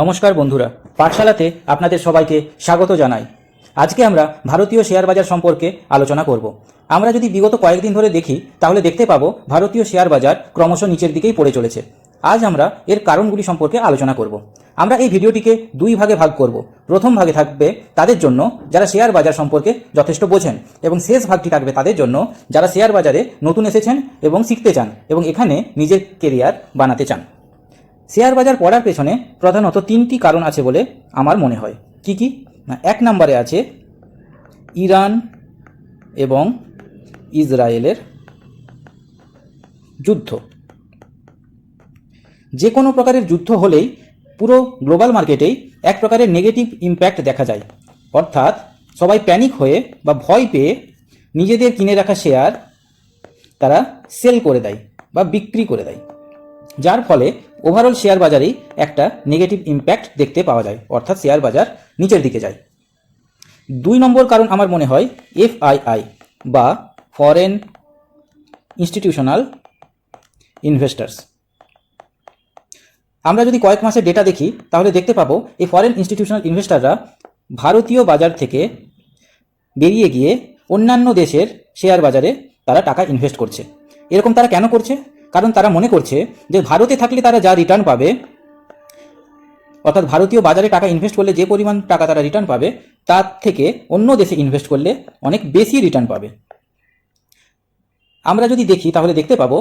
নমস্কার বন্ধুরা, পাঠশালাতে আপনাদের সবাইকে স্বাগত জানাই। আজকে আমরা ভারতীয় শেয়ার বাজার সম্পর্কে আলোচনা করব। আমরা যদি বিগত কয়েকদিন ধরে দেখি, তাহলে দেখতে পাবো ভারতীয় শেয়ার বাজার ক্রমশ নিচের দিকেই পড়ে চলেছে। আজ আমরা এর কারণগুলি সম্পর্কে আলোচনা করব। আমরা এই ভিডিওটিকে দুই ভাগে ভাগ করব। প্রথম ভাগে থাকবে তাদের জন্য যারা শেয়ার বাজার সম্পর্কে যথেষ্ট বোঝেন এবং শেষ ভাগটি থাকবে তাদের জন্য যারা শেয়ার বাজারে নতুন এসেছেন এবং শিখতে চান এবং এখানে নিজের কেরিয়ার বানাতে চান। শেয়ার বাজার পড়ার পেছনে প্রধানত তিনটি কারণ আছে বলে আমার মনে হয়। কি কি? না, এক নম্বরে আছে ইরান এবং ইসরায়েলের যুদ্ধ। যে কোনো প্রকারের যুদ্ধ হলেই পুরো গ্লোবাল মার্কেটেই এক প্রকারের নেগেটিভ ইম্প্যাক্ট দেখা যায়। অর্থাৎ সবাই প্যানিক হয়ে বা ভয় পেয়ে নিজেদের কিনে রাখা শেয়ার তারা সেল করে দেয় বা বিক্রি করে দেয়। যার ফলে ওভারঅল শেয়ার বাজারেই একটা নেগেটিভ ইম্প্যাক্ট দেখতে পাওয়া যায়, অর্থাৎ শেয়ার বাজার নিচের দিকে যায়। দুই নম্বর কারণ আমার মনে হয় এফআইআই বা ফরেন ইনস্টিটিউশনাল ইনভেস্টার্স আমরা যদি কয়েক মাসের ডেটা দেখি, তাহলে দেখতে পাবো, এই ফরেন ইনস্টিটিউশনাল ইনভেস্টাররা ভারতীয় বাজার থেকে বেরিয়ে গিয়ে অন্যান্য দেশের শেয়ার বাজারে তারা টাকা ইনভেস্ট করছে। এরকম তারা কেন করছে? কারণ তারা মনে করছে যে ভারতে থাকলে তারা যা রিটার্ন পাবে, অর্থাৎ ভারতীয় বাজারে টাকা ইনভেস্ট করলে যে পরিমাণ টাকা তারা রিটার্ন পাবে, তার থেকে অন্য দেশে ইনভেস্ট করলে অনেক বেশি রিটার্ন পাবে। আমরা যদি দেখি তাহলে দেখতে পাবো,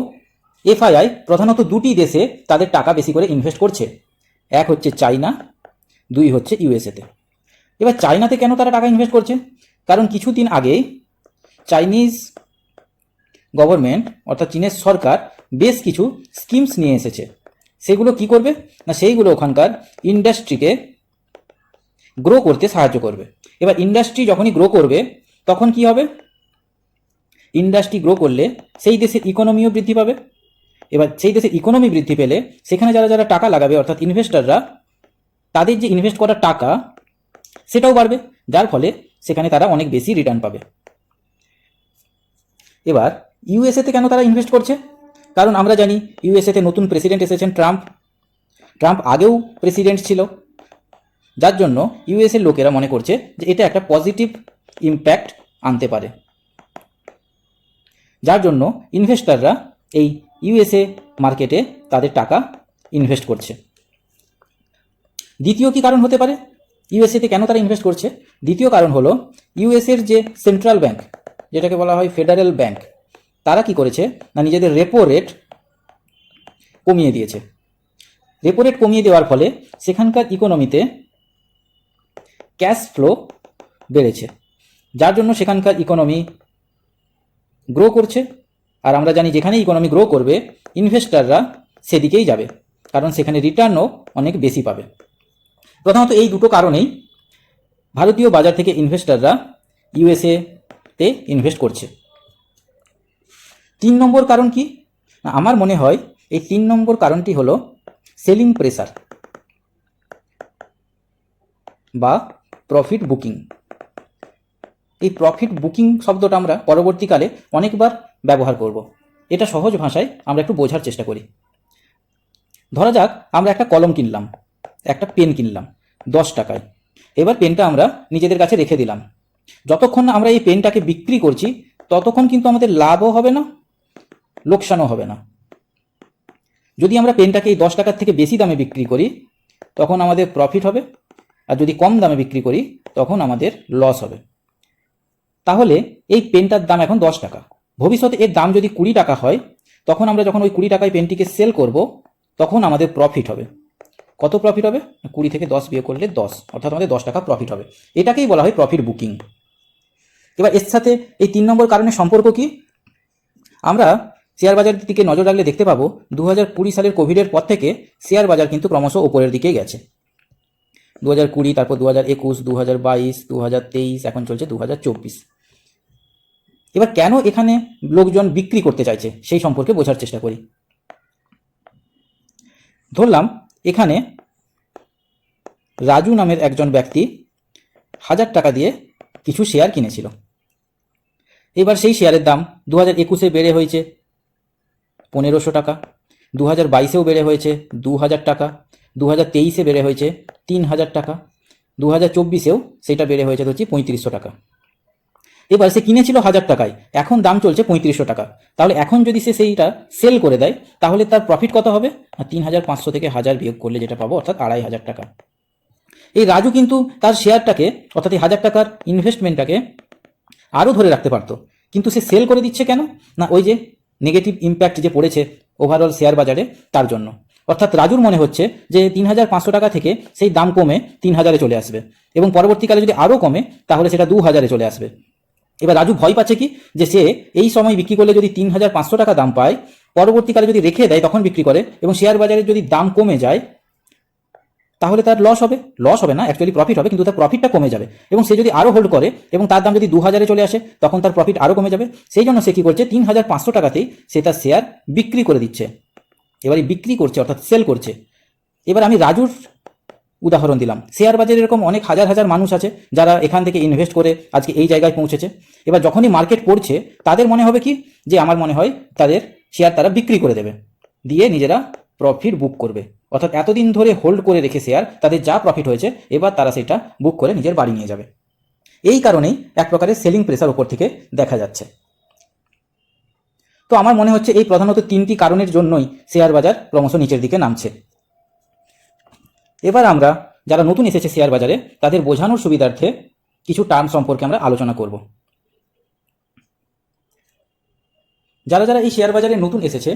এফআইআই প্রধানত দুটি দেশে তাদের টাকা বেশি করে ইনভেস্ট করছে। এক হচ্ছে চাইনা, দুই হচ্ছে ইউএসএতে। এবার চাইনাতে কেন তারা টাকা ইনভেস্ট করছে? কারণ কিছুদিন আগেই চাইনিজ গভর্নমেন্ট অর্থাৎ চীনের সরকার বেশ কিছু স্কিমস নিয়ে এসেছে। সেগুলো কি করবে? না, সেইগুলো ওখানকার ইন্ডাস্ট্রিকে গ্রো করতে সাহায্য করবে। এবার ইন্ডাস্ট্রি যখনই গ্রো করবে, তখন কি হবে? ইন্ডাস্ট্রি গ্রো করলে সেই দেশের ইকোনমিও বৃদ্ধি পাবে। এবার সেই দেশের ইকোনমি বৃদ্ধি পেলে সেখানে যারা যারা টাকা লাগাবে, অর্থাৎ ইনভেস্টররা তাদের যে ইনভেস্ট করার টাকা, সেটাও বাড়বে। যার ফলে সেখানে তারা অনেক বেশি রিটার্ন পাবে। এবার ইউএসএতে কেন তারা ইনভেস্ট করছে? কারণ আমরা জানি ইউএসএতে নতুন প্রেসিডেন্ট এসেছেন ট্রাম্প। ট্রাম্প আগেও প্রেসিডেন্ট ছিল। যার জন্য ইউএসএর লোকেরা মনে করছে যে এটা একটা পজিটিভ ইম্প্যাক্ট আনতে পারে। যার জন্য ইনভেস্টররা এই ইউএসএ মার্কেটে তাদের টাকা ইনভেস্ট করছে। দ্বিতীয় কি কারণ হতে পারে? ইউএসএতে কেন তারা ইনভেস্ট করছে? দ্বিতীয় কারণ হলো ইউএসএর যে সেন্ট্রাল ব্যাংক যেটাকে বলা হয় ফেডারেল ব্যাংক তারা কি করেছে? না, নিজেদের রেপো রেট কমিয়ে দিয়েছে। রেপো রেট কমিয়ে দেওয়ার ফলে সেখানকার ইকোনমিতে ক্যাশ ফ্লো বেড়েছে। যার জন্য সেখানকার ইকোনমি গ্রো করছে। আর আমরা জানি যেখানে ইকোনমি গ্রো করবে ইনভেস্টাররা সেদিকেই যাবে। কারণ সেখানে রিটার্নও অনেক বেশি পাবে। প্রথমত এই দুটো কারণেই ভারতীয় বাজার থেকে ইনভেস্টাররা ইউএসএ তে ইনভেস্ট করছে। তিন নম্বর কারণ কি? আমার মনে হয় এই তিন নম্বর কারণটি হলো সেলিং প্রেসার বা প্রফিট বুকিং। এই প্রফিট বুকিং শব্দটা আমরা পরবর্তীকালে অনেকবার ব্যবহার করব। এটা সহজ ভাষায় আমরা একটু বোঝার চেষ্টা করি। ধরা যাক, আমরা একটা কলম কিনলাম, একটা পেন কিনলাম, দশ টাকায়। এবার পেনটা আমরা নিজেদের কাছে রেখে দিলাম। যতক্ষণ না আমরা এই পেনটাকে বিক্রি করছি, ততক্ষণ কিন্তু আমাদের লাভও হবে না লোকসানও হবে না। যদি আমরা পেনটাকে এই দশ টাকার থেকে বেশি দামে বিক্রি করি, তখন আমাদের প্রফিট হবে। আর যদি কম দামে বিক্রি করি, তখন আমাদের লস হবে। তাহলে এই পেনটার দাম এখন দশ টাকা। ভবিষ্যতে এর দাম যদি কুড়ি টাকা হয়, তখন আমরা যখন ওই কুড়ি টাকায় পেনটিকে সেল করব, তখন আমাদের প্রফিট হবে। কত প্রফিট হবে? কুড়ি থেকে দশ বিয়ে করলে দশ, অর্থাৎ আমাদের দশ টাকা প্রফিট হবে। এটাকেই বলা হয় প্রফিট বুকিং এবার এর সাথে এই তিন নম্বর কারণের সম্পর্ক কি? আমরা শেয়ার বাজারের দিকে নজর রাখলে দেখতে পাবো দু হাজার কুড়ি সালের কোভিডের পর থেকে শেয়ার বাজার কিন্তু ক্রমশ ওপরের দিকেই গেছে। দু হাজার কুড়ি, তারপর দু হাজার একুশ দু হাজার বাইশ দু হাজার তেইশ, এখন চলছে দু হাজার চব্বিশ। এবার কেন এখানে লোকজন বিক্রি করতে চাইছে সেই সম্পর্কে বোঝার চেষ্টা করি। ধরলাম এখানে রাজু নামের একজন ব্যক্তি হাজার টাকা দিয়ে কিছু শেয়ার কিনেছিল। এবার সেই শেয়ারের দাম দু হাজার একুশে বেড়ে হয়েছে। পনেরোশো টাকা দু হাজার বাইশেও বেড়ে হয়েছে দু হাজার টাকা দু হাজার তেইশে বেড়ে হয়েছে তিন হাজার টাকা দু হাজার চব্বিশেও সেটা বেড়ে হয়েছে হচ্ছে পঁয়ত্রিশশো টাকা। এবার সে কিনেছিল হাজার টাকায়, এখন দাম চলছে পঁয়ত্রিশশো টাকা। তাহলে এখন যদি সে সেইটা সেল করে দেয়, তাহলে তার প্রফিট কত হবে? তিন হাজার পাঁচশো থেকে হাজার বিয়োগ করলে যেটা পাবো, অর্থাৎ আড়াই হাজার টাকা। এই রাজু কিন্তু তার শেয়ারটাকে অর্থাৎ এই হাজার টাকার ইনভেস্টমেন্টটাকে আরও ধরে রাখতে পারতো। কিন্তু সে সেল করে দিচ্ছে কেন? না, ওই যে নেগেটিভ ইম্প্যাক্ট যে পড়েছে ওভারঅল শেয়ার বাজারে তার জন্য। অর্থাৎ রাজুর মনে হচ্ছে যে তিন হাজার পাঁচশো টাকা থেকে সেই দাম কমে তিন হাজারে চলে আসবে এবং পরবর্তীকালে যদি আরও কমে তাহলে সেটা দু হাজারে চলে আসবে। এবার রাজু ভয় পাচ্ছে কি? যে সে এই সময় বিক্রি করলে যদি তিন হাজার পাঁচশো টাকা দাম পায়, পরবর্তীকালে যদি রেখে দেয় তখন বিক্রি করে এবং শেয়ার বাজারে যদি দাম কমে যায় তাহলে তার লস হবে। লস হবে না অ্যাকচুয়ালি প্রফিট হবে, কিন্তু তার প্রফিটটা কমে যাবে। এবং সে যদি আরও হোল্ড করে, এবং তার দাম যদি দু হাজারে চলে আসে, তখন তার প্রফিট আরও কমে যাবে। সেই জন্য সে কী করছে তিন হাজার পাঁচশো টাকাতেই সে তার শেয়ার বিক্রি করে দিচ্ছে। এবারে বিক্রি করছে, অর্থাৎ সেল করছে। এবার আমি রাজুর উদাহরণ দিলাম। শেয়ার বাজারে এরকম অনেক হাজার হাজার মানুষ আছে, যারা এখান থেকে ইনভেস্ট করে আজকে এই জায়গায় পৌঁছেছে। এবার যখনই মার্কেট পড়ছে, তাদের মনে হবে কি? যে আমার মনে হয় তাদের শেয়ার তারা বিক্রি করে দেবে। দিয়ে নিজেরা প্রফিট বুক করবে। অর্থাৎ এতদিন ধরে হোল্ড করে রেখে শেয়ার তাদের যা প্রফিট হয়েছে, এবার তারা সেটা বুক করে নিজের বাড়ি নিয়ে যাবে। এই কারণেই এক প্রকারের সেলিং প্রেসার ওপর থেকে দেখা যাচ্ছে। তো আমার মনে হচ্ছে এই প্রধানত তিনটি কারণের জন্যই শেয়ার বাজার ক্রমশ নিচের দিকে নামছে। এবার আমরা যারা নতুন এসেছে শেয়ার বাজারে, তাদের বোঝানোর সুবিধার্থে কিছু টার্ম সম্পর্কে আমরা আলোচনা করব। যারা যারা এই শেয়ার বাজারে নতুন এসেছে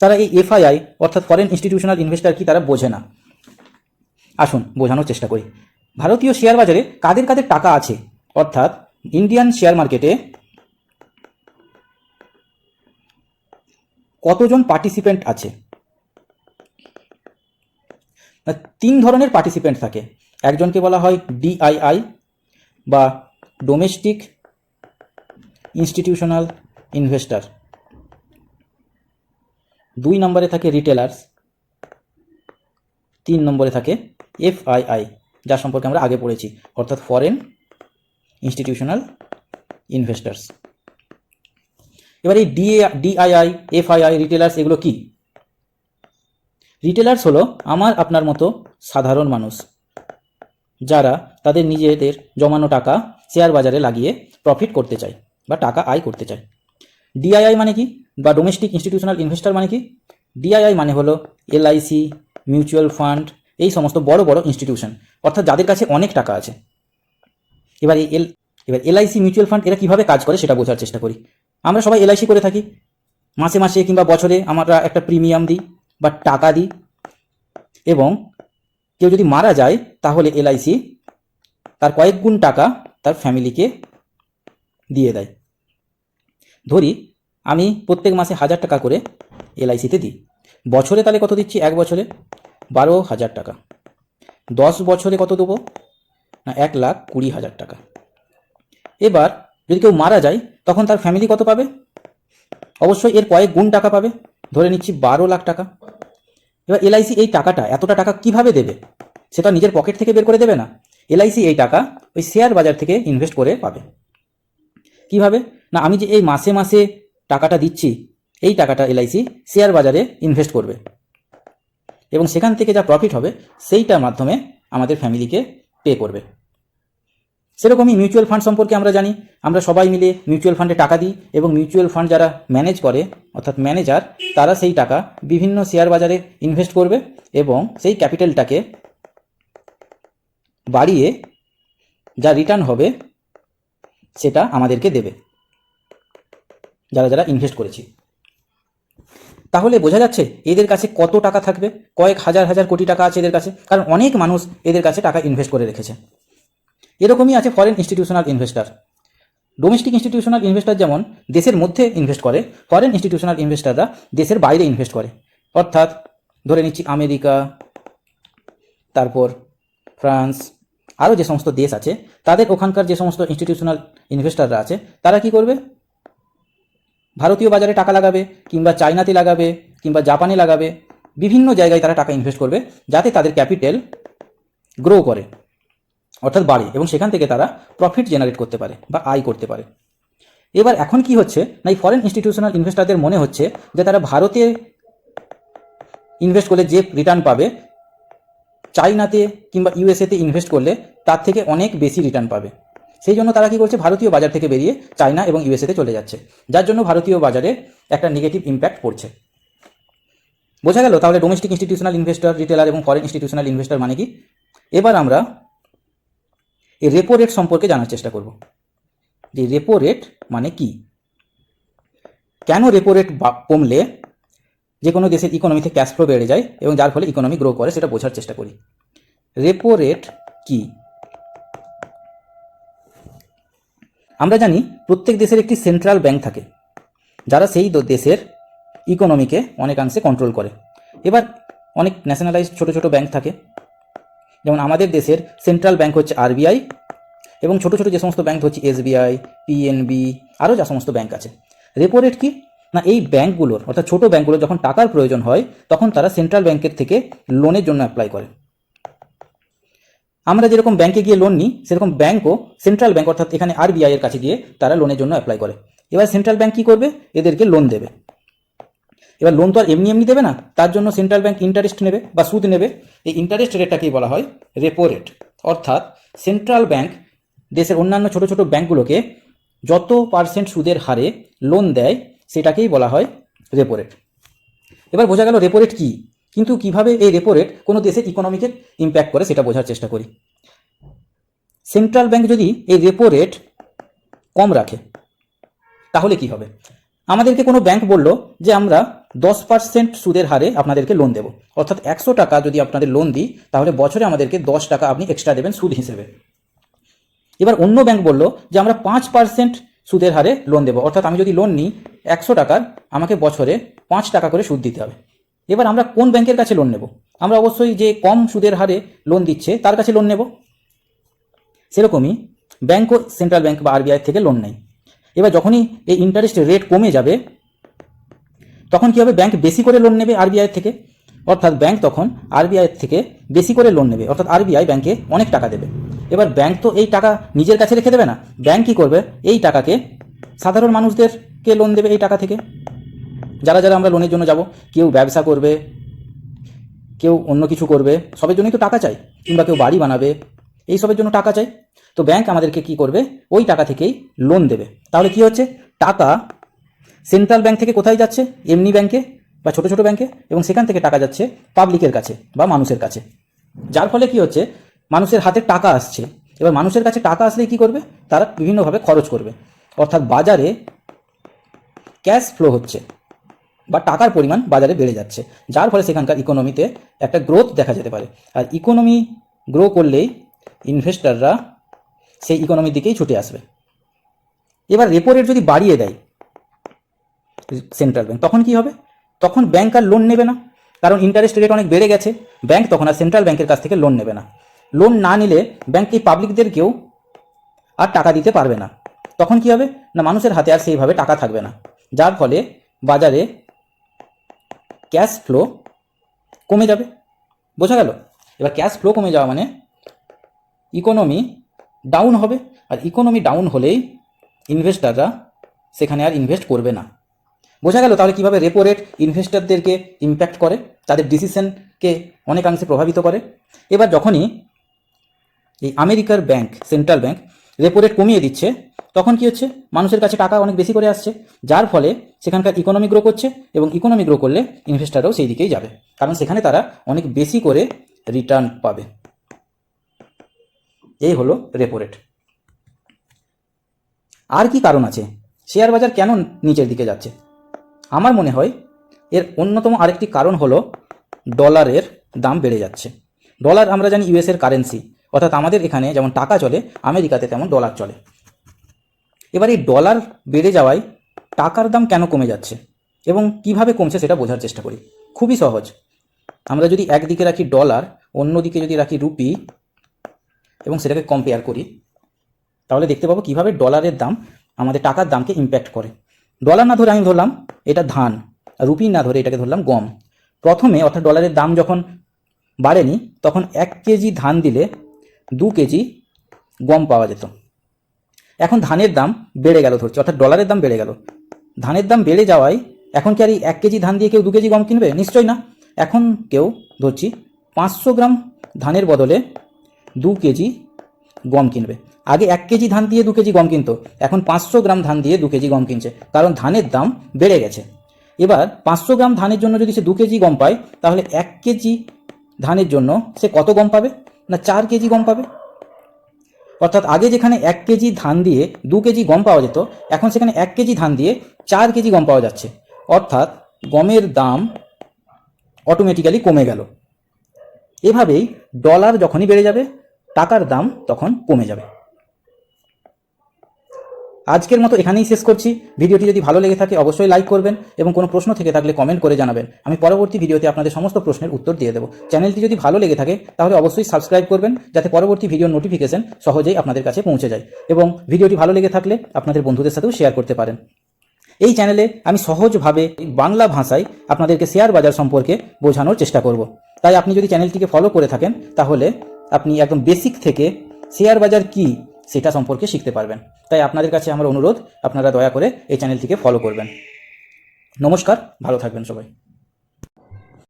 তারা এই এফআইআই, অর্থাৎ ফরেন ইনস্টিটিউশনাল ইনভেস্টার কি তারা বোঝে না। আসুন বোঝানোর চেষ্টা করি। ভারতীয় শেয়ার বাজারে কাদের কাদের টাকা আছে? অর্থাৎ ইন্ডিয়ান শেয়ার মার্কেটে কতজন পার্টিসিপেন্ট আছে? তিন ধরনের পার্টিসিপেন্ট থাকে। একজনকে বলা হয় ডিআইআই বা ডোমেস্টিক ইনস্টিটিউশনাল ইনভেস্টার দুই নম্বরে থাকে রিটেলার্স তিন নম্বরে থাকে এফআইআই যার সম্পর্কে আমরা আগে পড়েছি, অর্থাৎ ফরেন ইনস্টিটিউশনাল ইনভেস্টার্স এবার এই ডিএ ডিআইআই এফআইআই রিটেলার্স এগুলো কি? রিটেলার্স হলো আমার, আপনার মতো সাধারণ মানুষ, যারা তাদের নিজেদের জমানো টাকা শেয়ার বাজারে লাগিয়ে প্রফিট করতে চায় বা টাকা আয় করতে চায়। ডিআইআই মানে কি? বা ডোমেস্টিক ইনস্টিটিউশনাল ইনভেস্টর মানে কি? ডিআইআই মানে হলো এলআইসি মিউচুয়াল ফান্ড এই সমস্ত বড় বড় ইনস্টিটিউশন অর্থাৎ যাদের কাছে অনেক টাকা আছে। এবার এল এবার এলআইসি মিউচুয়াল ফান্ড এরা কীভাবে কাজ করে সেটা বোঝার চেষ্টা করি। আমরা সবাই এলআইসি করে থাকি। মাসে মাসে কিংবা বছরে আমরা একটা প্রিমিয়াম দিই বা টাকা দিই। এবং কেউ যদি মারা যায়, তাহলে এলআইসি তার কয়েক গুণ টাকা তার ফ্যামিলিকে দিয়ে দেয়। ধরি আমি প্রত্যেক মাসে হাজার টাকা করে এলআইসিতে দিই। বছরে তাহলে কত দিচ্ছি? এক বছরে? বারো হাজার টাকা। দশ বছরে কত দেবো? না, এক লাখ কুড়ি হাজার টাকা। এবার যদি কেউ মারা যায়, তখন তার ফ্যামিলি কত পাবে? অবশ্যই এর কয়েক গুণ টাকা পাবে। ধরে নিচ্ছি বারো লাখ টাকা। এবার এলআইসি এই টাকাটা এতটা টাকা কীভাবে দেবে? সেটা নিজের পকেট থেকে বের করে দেবে না। এলআইসি এই টাকা ওই শেয়ার বাজার থেকে ইনভেস্ট করে পাবে। কীভাবে? না, আমি যে এই মাসে মাসে টাকাটা দিচ্ছি, এই টাকাটা এলআইসি শেয়ার বাজারে ইনভেস্ট করবে। এবং সেখান থেকে যা প্রফিট হবে, সেইটার মাধ্যমে আমাদের ফ্যামিলিকে পে করবে। সেরকমই মিউচুয়াল ফান্ড সম্পর্কে আমরা জানি, আমরা সবাই মিলে মিউচুয়াল ফান্ডে টাকা দিই এবং মিউচুয়াল ফান্ড যারা ম্যানেজ করে, অর্থাৎ ম্যানেজার তারা সেই টাকা বিভিন্ন শেয়ার বাজারে ইনভেস্ট করবে এবং সেই ক্যাপিটালটাকে বাড়িয়ে যা রিটার্ন হবে, সেটা আমাদেরকে দেবে। যারা যারা ইনভেস্ট করেছি। তাহলে বোঝা যাচ্ছে এদের কাছে কত টাকা থাকবে? কয়েক হাজার হাজার কোটি টাকা আছে এদের কাছে। কারণ অনেক মানুষ এদের কাছে টাকা ইনভেস্ট করে রেখেছে। এরকমই আছে foreign institutional investor domestic institutional investor যেমন দেশের মধ্যে ইনভেস্ট করে ফরেন ইনস্টিটিউশনাল ইনভেস্টাররা দেশের বাইরে ইনভেস্ট করে। অর্থাৎ ধরে নিচ্ছি আমেরিকা, তারপর ফ্রান্স, আরও যে সমস্ত দেশ আছে, তাদের ওখানকার যে সমস্ত ইনস্টিটিউশনাল ইনভেস্টাররা আছে, তারা কি করবে? ভারতীয় বাজারে টাকা লাগাবে, কিংবা চায়নাতে লাগাবে, কিংবা জাপানে লাগাবে, বিভিন্ন জায়গায় তারা টাকা ইনভেস্ট করবে, যাতে তাদের ক্যাপিটাল গ্রো করে, অর্থাৎ বাড়ে, এবং সেখান থেকে তারা প্রফিট জেনারেট করতে পারে, বা আয় করতে পারে। এবার এখন কি হচ্ছে? না, এই ফরেন ইনস্টিটিউশনাল ইনভেস্টারদের মনে হচ্ছে যে তারা ভারতে ইনভেস্ট করলে যে রিটার্ন পাবে চাইনাতে কিংবা ইউএসএতে ইনভেস্ট করলে তার থেকে অনেক বেশি রিটার্ন পাবে। সেই জন্য তারা কি করছে? ভারতীয় বাজার থেকে বেরিয়ে চায়না এবং ইউএসএতে চলে যাচ্ছে। যার জন্য ভারতীয় বাজারে একটা নেগেটিভ ইম্প্যাক্ট পড়ছে। বোঝা গেল? তাহলে ডোমেস্টিক ইনস্টিটিউশনাল ইনভেস্টর রিটেলার এবং ফরেন ইনস্টিটিউশনাল ইনভেস্টর মানে কি? এবার আমরা এই রেপো রেট সম্পর্কে জানার চেষ্টা করব। যে রেপো রেট মানে কি? কেন রেপো রেট কমলে যে কোনো দেশের ইকোনমিতে ক্যাশ ফ্লো বেড়ে যায় এবং যার ফলে ইকোনমি গ্রো করে সেটা বোঝার চেষ্টা করি। রেপো রেট কি? আমরা জানি প্রত্যেক দেশের একটি সেন্ট্রাল ব্যাংক থাকে, যারা সেই দেশের ইকোনমিকে অনেকাংশে কন্ট্রোল করে। এবার অনেক ন্যাশনালাইজড ছোট ছোট ব্যাংক থাকে, যেমন আমাদের দেশের সেন্ট্রাল ব্যাংক হচ্ছে আরবিআই এবং ছোট ছোট যে সমস্ত ব্যাংক হচ্ছে এসবিআই পিএনবি আরও যা সমস্ত ব্যাংক আছে। রেপো রেট কি? না, এই ব্যাংকগুলোর অর্থাৎ ছোট ব্যাংকগুলোর যখন টাকার প্রয়োজন হয়, তখন তারা সেন্ট্রাল ব্যাংকের থেকে লোনের জন্য অ্যাপ্লাই করে। আমরা যেরকম ব্যাংকে গিয়ে লোন নিই, সেরকম ব্যাংকও সেন্ট্রাল ব্যাংক অর্থাৎ এখানে আরবিআই এর কাছে গিয়ে তারা লোনের জন্য অ্যাপ্লাই করে। এবার সেন্ট্রাল ব্যাংক কী করবে? এদেরকে লোন দেবে। এবার লোন তো আর এমনি এমনি দেবে না, তার জন্য সেন্ট্রাল ব্যাংক ইন্টারেস্ট নেবে বা সুদ নেবে। এই ইন্টারেস্ট রেটটাকেই বলা হয়? রেপো রেট অর্থাৎ সেন্ট্রাল ব্যাংক দেশের অন্যান্য ছোট ছোট ব্যাংকগুলোকে যত পার্সেন্ট সুদের হারে লোন দেয়, সেটাকেই বলা হয় রেপো রেট এবার বোঝা গেল রেপো রেট কী? কিন্তু কীভাবে এই রেপো রেট কোনো দেশের ইকোনমিকে ইম্প্যাক্ট করে সেটা বোঝার চেষ্টা করি। সেন্ট্রাল ব্যাংক যদি এই রেপো রেট কম রাখে, তাহলে কি হবে? আমাদেরকে কোনো ব্যাংক বলল যে আমরা দশ পার্সেন্ট সুদের হারে আপনাদেরকে লোন দেবো। অর্থাৎ একশো টাকা যদি আপনাদের লোন দিই, তাহলে বছরে আমাদেরকে দশ টাকা আপনি এক্সট্রা দেবেন সুদ হিসেবে। এবার অন্য ব্যাংক বলল যে আমরা পাঁচ পার্সেন্ট সুদের হারে লোন দেবো। অর্থাৎ আমি যদি লোন নিই একশো টাকার, আমাকে বছরে পাঁচ টাকা করে সুদ দিতে হবে। এবার আমরা কোন ব্যাংকের কাছে লোন নেব? আমরা অবশ্যই যে কম সুদের হারে লোন দিচ্ছে, তার কাছে লোন নেব। সেরকমই ব্যাংকও সেন্ট্রাল ব্যাংক বা আরবিআই থেকে লোন নেয়। এবার যখনই এই ইন্টারেস্ট রেট কমে যাবে, তখন কী হবে? ব্যাংক বেশি করে লোন নেবে আরবিআই থেকে। অর্থাৎ ব্যাংক তখন আরবিআই থেকে বেশি করে লোন নেবে। অর্থাৎ আরবিআই ব্যাংকে অনেক টাকা দেবে। এবার ব্যাংক তো এই টাকা নিজের কাছে রেখে দেবে না। ব্যাংক কী করবে? এই টাকাকে সাধারণ মানুষদেরকে লোন দেবে এই টাকা থেকে। যারা যারা আমরা লোনের জন্য যাব, কেউ ব্যবসা করবে, কেউ অন্য কিছু করবে, সবের জন্যই তো টাকা চাই, কিংবা কেউ বাড়ি বানাবে, এই সবের জন্য টাকা চাই। তো ব্যাংক আমাদেরকে কি করবে? ওই টাকা থেকেই লোন দেবে। তাহলে কি হচ্ছে? টাকা সেন্ট্রাল ব্যাংক থেকে কোথায় যাচ্ছে? এমনি ব্যাংকে বা ছোট ছোট ব্যাংকে এবং সেখান থেকে টাকা যাচ্ছে পাবলিকের কাছে বা মানুষের কাছে। যার ফলে কি হচ্ছে? মানুষের হাতে টাকা আসছে। এবার মানুষের কাছে টাকা আসলে কি করবে? তারা বিভিন্নভাবে খরচ করবে। অর্থাৎ বাজারে ক্যাশ ফ্লো হচ্ছে। বা টাকার পরিমাণ বাজারে বেড়ে যাচ্ছে, যার ফলে সেখানকার ইকোনমিতে একটা গ্রোথ দেখা যেতে পারে। আর ইকোনমি গ্রো করলেই ইনভেস্টাররা সেই ইকোনমির দিকেই ছুটে আসবে। এবার রেপো রেট যদি বাড়িয়ে দেয় সেন্ট্রাল ব্যাংক তখন কি হবে? তখন ব্যাংক আর লোন নেবে না। কারণ ইন্টারেস্ট রেট অনেক বেড়ে গেছে ব্যাংক তখন আর সেন্ট্রাল ব্যাংকের কাছ থেকে লোন নেবে না। লোন না নিলে ব্যাংক এই পাবলিকদেরকেও আর টাকা দিতে পারবে না। তখন কি হবে? না, মানুষের হাতে আর সেইভাবে টাকা থাকবে না। যার ফলে বাজারে ক্যাশ ফ্লো কমে যাবে। বোঝা গেল? এবার ক্যাশ ফ্লো কমে যাওয়া মানে ইকোনমি ডাউন হবে। আর ইকোনমি ডাউন হলেই ইনভেস্টাররা সেখানে আর ইনভেস্ট করবে না। বোঝা গেল? তাহলে কীভাবে রেপো রেট ইনভেস্টারদেরকে ইম্প্যাক্ট করে? তাদের ডিসিশনকে অনেকাংশে প্রভাবিত করে। এবার যখনই এই আমেরিকার bank central bank repo rate কমিয়ে দিচ্ছে তখন কি হচ্ছে? মানুষের কাছে টাকা অনেক বেশি করে আসছে, যার ফলে সেখানকার ইকোনমি গ্রো করছে এবং ইকোনমি গ্রো করলে ইনভেস্টাররাও সেই দিকেই যাবে। কারণ সেখানে তারা অনেক বেশি করে রিটার্ন পাবে। এই হলো রেপো রেট আর কি কারণ আছে? শেয়ার বাজার কেন নিচের দিকে যাচ্ছে? আমার মনে হয় এর অন্যতম আরেকটি কারণ হলো ডলারের দাম বেড়ে যাচ্ছে। ডলার আমরা জানি ইউএসের কারেন্সি অর্থাৎ আমাদের এখানে যেমন টাকা চলে, আমেরিকাতে তেমন ডলার চলে। এবার এই ডলার বেড়ে যাওয়ায় টাকার দাম কেন কমে যাচ্ছে এবং কীভাবে কমছে সেটা বোঝার চেষ্টা করি। খুবই সহজ। আমরা যদি একদিকে রাখি ডলার অন্যদিকে যদি রাখি রুপি এবং সেটাকে কম্পেয়ার করি, তাহলে দেখতে পাবো কীভাবে ডলারের দাম আমাদের টাকার দামকে ইম্প্যাক্ট করে। ডলার না ধরে আমি ধরলাম এটা ধান আর রুপি না ধরে এটাকে ধরলাম গম। প্রথমে অর্থাৎ ডলারের দাম যখন বাড়েনি, তখন এক কেজি ধান দিলে দু কেজি গম পাওয়া যেত। এখন ধানের দাম বেড়ে গেল ধরছি, অর্থাৎ ডলারের দাম বেড়ে গেল। ধানের দাম বেড়ে যাওয়ায় এখন কি আর এই এক কেজি ধান দিয়ে কেউ দু কেজি গম কিনবে? নিশ্চয়ই না। এখন কেউ ধরছি পাঁচশো গ্রাম ধানের বদলে দু কেজি গম কিনবে। আগে এক কেজি ধান দিয়ে দু কেজি গম কিনতো, এখন পাঁচশো গ্রাম ধান দিয়ে দু কেজি গম কিনছে, কারণ ধানের দাম বেড়ে গেছে। এবার পাঁচশো গ্রাম ধানের জন্য যদি সে দু কেজি গম পায়, তাহলে এক কেজি ধানের জন্য সে কত গম পাবে? না চার কেজি গম পাবে? অর্থাৎ আগে যেখানে এক কেজি ধান দিয়ে দু কেজি গম পাওয়া যেত, এখন সেখানে এক কেজি ধান দিয়ে চার কেজি গম পাওয়া যাচ্ছে। অর্থাৎ গমের দাম অটোমেটিক্যালি কমে গেল। এভাবেই ডলার যখনই বেড়ে যাবে, টাকার দাম তখন কমে যাবে। আজকের মতো এখানেই শেষ করছি। ভিডিওটি যদি ভালো লেগে থাকে, অবশ্যই লাইক করবেন এবং কোনো প্রশ্ন থেকে থাকলে কমেন্ট করে জানাবেন। আমি পরবর্তী ভিডিওতে আপনাদের সমস্ত প্রশ্নের উত্তর দিয়ে দেবো। চ্যানেলটি যদি ভালো লেগে থাকে, তাহলে অবশ্যই সাবস্ক্রাইব করবেন, যাতে পরবর্তী ভিডিওর নোটিফিকেশন সহজেই আপনাদের কাছে পৌঁছে যায়। এবং ভিডিওটি ভালো লেগে থাকলে আপনাদের বন্ধুদের সাথেও শেয়ার করতে পারেন। এই চ্যানেলে আমি সহজভাবে বাংলা ভাষায় আপনাদেরকে শেয়ার বাজার সম্পর্কে বোঝানোর চেষ্টা করব। তাই আপনি যদি চ্যানেলটিকে ফলো করে থাকেন, তাহলে আপনি একদম বেসিক থেকে শেয়ার বাজার কি সেটা সম্পর্কে শিখতে পারবেন। তাই আপনাদের কাছে আমার অনুরোধ, আপনারা দয়া করে এই চ্যানেলটিকে ফলো করবেন। নমস্কার, ভালো থাকবেন সবাই।